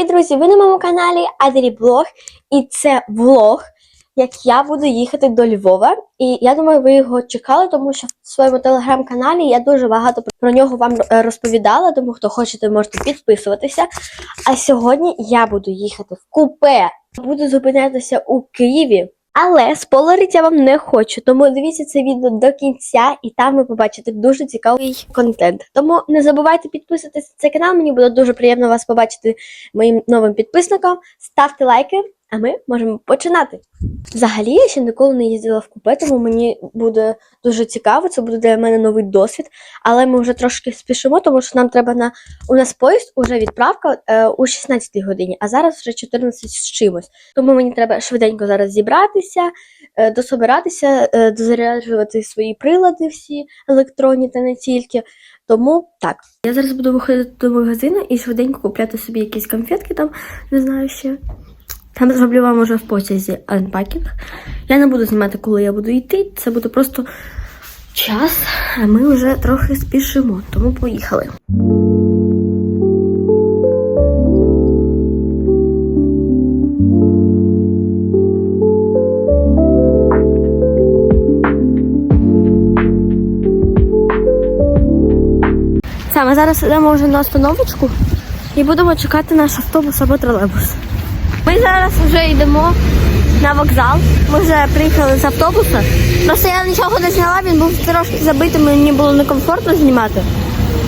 привіт, друзі! Ви на моєму каналі Адріблог, і це влог, як я буду їхати до Львова. І я думаю, ви його чекали, тому що в своєму телеграм-каналі я дуже багато про нього вам е, розповідала, тому хто хочете, можете підписуватися. А сьогодні я буду їхати в купе. Буду зупинятися у Києві. Але спойлерить я вам не хочу, тому дивіться це відео до кінця, і там ви побачите дуже цікавий контент. Тому не забувайте підписатися на цей канал. Мені буде дуже приємно вас побачити моїм новим підписникам. Ставте лайки, а ми можемо починати. Взагалі, я ще ніколи не їздила в купе, тому мені буде дуже цікаво. Це буде для мене новий досвід. Але ми вже трошки спішимо, тому що нам треба на у нас поїзд уже відправка е, у 16 годині, а зараз вже 14 з чимось. Тому мені треба швиденько зараз зібратися, е, дособиратися, е, дозаряджувати свої прилади всі електронні та не тільки. Тому так. Я зараз буду виходити до магазину і швиденько купляти собі якісь конфетки там, не знаю ще. Там зроблю вам уже в потязі анпакінг. Я не буду знімати, коли я буду йти. Це буде просто час, а ми вже трохи спішимо, тому поїхали. Ми зараз йдемо вже на остановочку і будемо чекати наш автобус або тролейбус. Ми зараз вже йдемо на вокзал. Ми вже приїхали з автобуса. Просто я нічого не зняла, він був трошки забитий, мені було некомфортно знімати.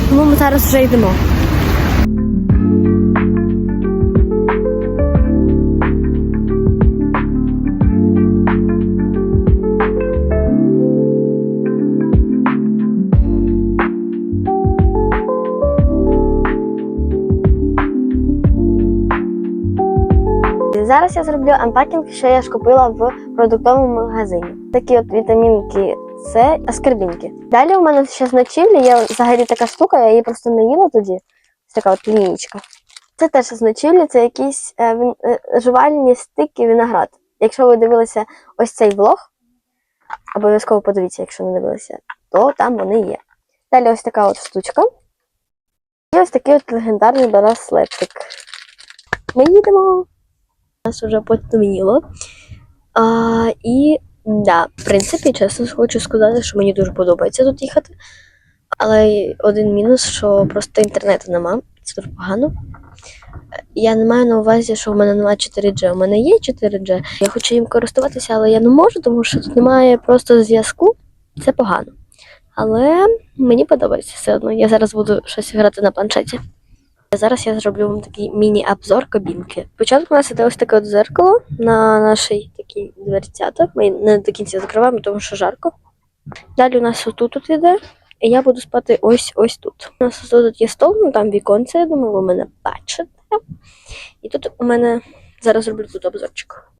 Тому ми зараз вже йдемо. Зараз я зроблю анпакінг, що я ж купила в продуктовому магазині. Такі от вітамінки С, аскорбінки. Далі у мене ще з ночівлі є взагалі така штука, я її просто не їла тоді. Ось така от лінійка. Це теж з ночівлі, це якісь е, він- е, жувальні стики виноград. Якщо ви дивилися ось цей влог, обов'язково подивіться, якщо не дивилися, то там вони є. Далі ось така от штучка. І ось такий от легендарний браслетик. Ми їдемо нас вже потемніло. А, і да, в принципі, чесно хочу сказати, що мені дуже подобається тут їхати. Але один мінус, що просто інтернету нема. Це дуже погано. Я не маю на увазі, що в мене немає 4G. У мене є 4G. Я хочу їм користуватися, але я не можу, тому що тут немає просто зв'язку. Це погано. Але мені подобається все одно. Я зараз буду щось грати на планшеті. Зараз я зроблю вам такий міні-обзор кабінки. Спочатку у нас іде ось таке от зеркало на нашій такій дверцятах. Ми не до кінця закриваємо, тому що жарко. Далі у нас отут от іде, і я буду спати ось ось тут. У нас тут є стол, ну там віконце, я думаю, ви мене бачите. І тут у мене зараз зроблю тут обзорчик.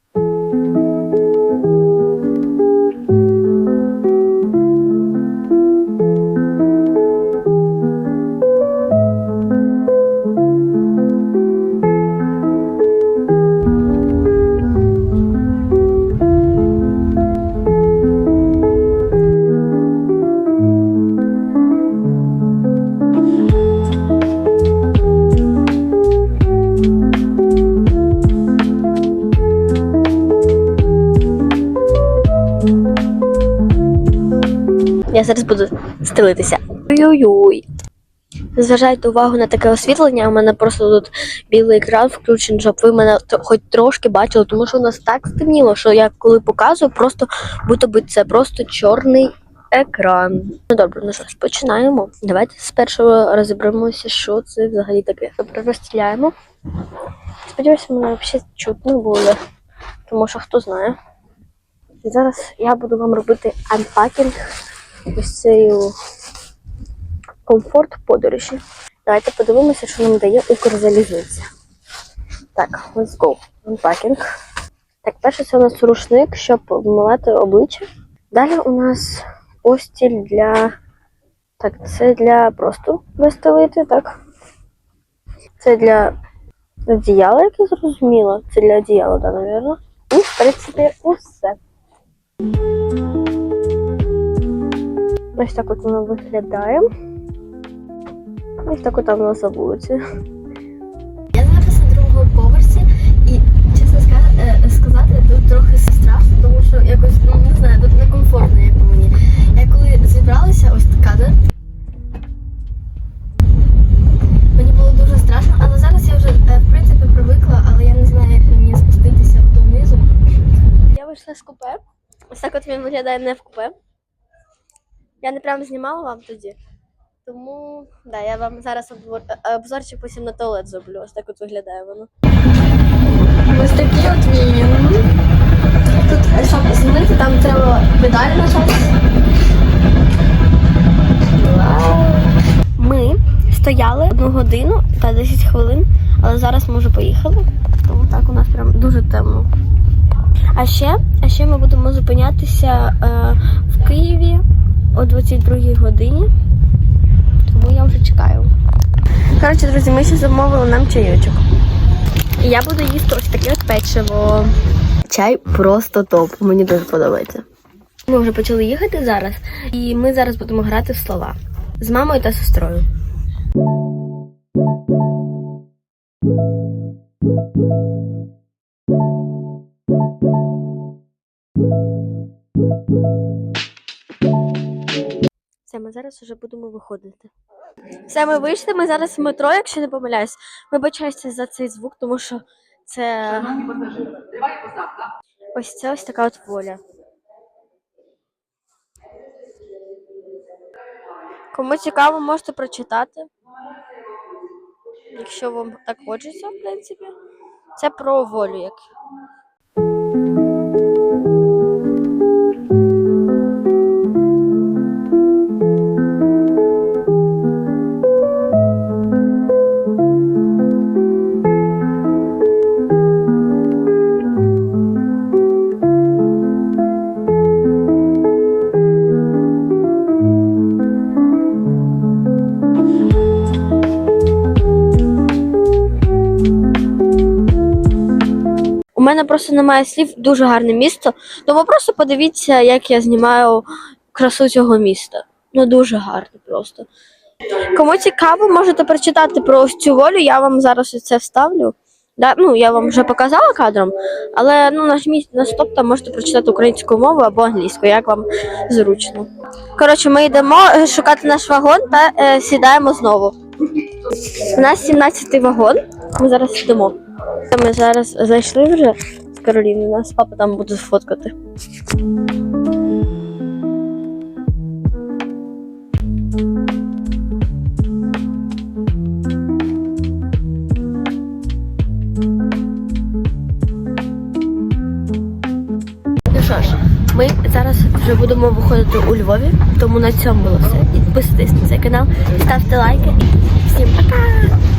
Я зараз буду стелитися. Ой-ой-ой. Зважайте увагу на таке освітлення. У мене просто тут білий екран включений, щоб ви мене хоч трошки бачили, тому що у нас так стемніло, що я коли показую, просто будто би це просто чорний екран. Ну добре, ну що ж, починаємо. Давайте спершу розіберемося, що це взагалі таке. Добре, розстріляємо. Сподіваюся, мене взагалі чутно буде, тому що хто знає. І зараз я буду вам робити анпакінг ось цією комфорт подорожі. Давайте подивимося, що нам дає Укрзалізниця. Так, let's go. Unpacking. Так, перше це у нас рушник, щоб вмивати обличчя. Далі у нас постіль для. Так, це для просто вистелити, так. Це для одіяла, як я зрозуміла. Це для одіяла, так, напевно. І, в принципі, усе. Ось так от воно виглядає. Ось так от там нас за вулиці. Я зараз на другому поверсі і, чесно е, сказати, тут трохи страшно, тому що якось, ну не знаю, тут некомфортно, як по мені. Я коли зібралася, ось така, да? Мені було дуже страшно, але зараз я вже, е, в принципі, привикла, але я не знаю, як мені спуститися донизу. Я вийшла з купе. Ось так от він виглядає не в купе. Я не прямо знімала вам тоді. Тому да, я вам зараз обзор, е, обзорчик потім на туалет зроблю. Ось так от виглядає воно. Ось такий от він. Тут, е, щоб змінити, там треба педаль нажати. Ми стояли одну годину та 10 хвилин, але зараз ми вже поїхали. Тому так у нас прям дуже темно. А ще, а ще ми будемо зупинятися е, в Києві о 22 годині. Тому я вже чекаю. Коротше, друзі, ми ще замовили нам чайочок. І я буду їсти ось таке печиво. Чай просто топ. Мені дуже подобається. Ми вже почали їхати зараз, і ми зараз будемо грати в слова з мамою та сестрою. Все, ми зараз вже будемо виходити. Все, ми вийшли, ми зараз в метро, якщо не помиляюсь. Вибачаюся за цей звук, тому що це ось це ось така от воля. Кому цікаво, можете прочитати. Якщо вам так хочеться, в принципі. Це про волю як. У мене просто немає слів, дуже гарне місто. Тому просто подивіться, як я знімаю красу цього міста. Ну дуже гарно просто. Кому цікаво, можете прочитати про цю волю, я вам зараз це вставлю. Да, ну, я вам вже показала кадром, але ну, нажміть на стоп, там можете прочитати українською мовою або англійською, як вам зручно. Коротше, ми йдемо е, шукати наш вагон та е, сідаємо знову. У нас 17-й вагон, ми зараз йдемо. Ми зараз зайшли вже з Кароліною, нас папа там буде фоткати. Ну ми зараз вже будемо виходити у Львові, тому на цьому було все. Підписуйтесь на цей канал, ставте лайки. Всім пока!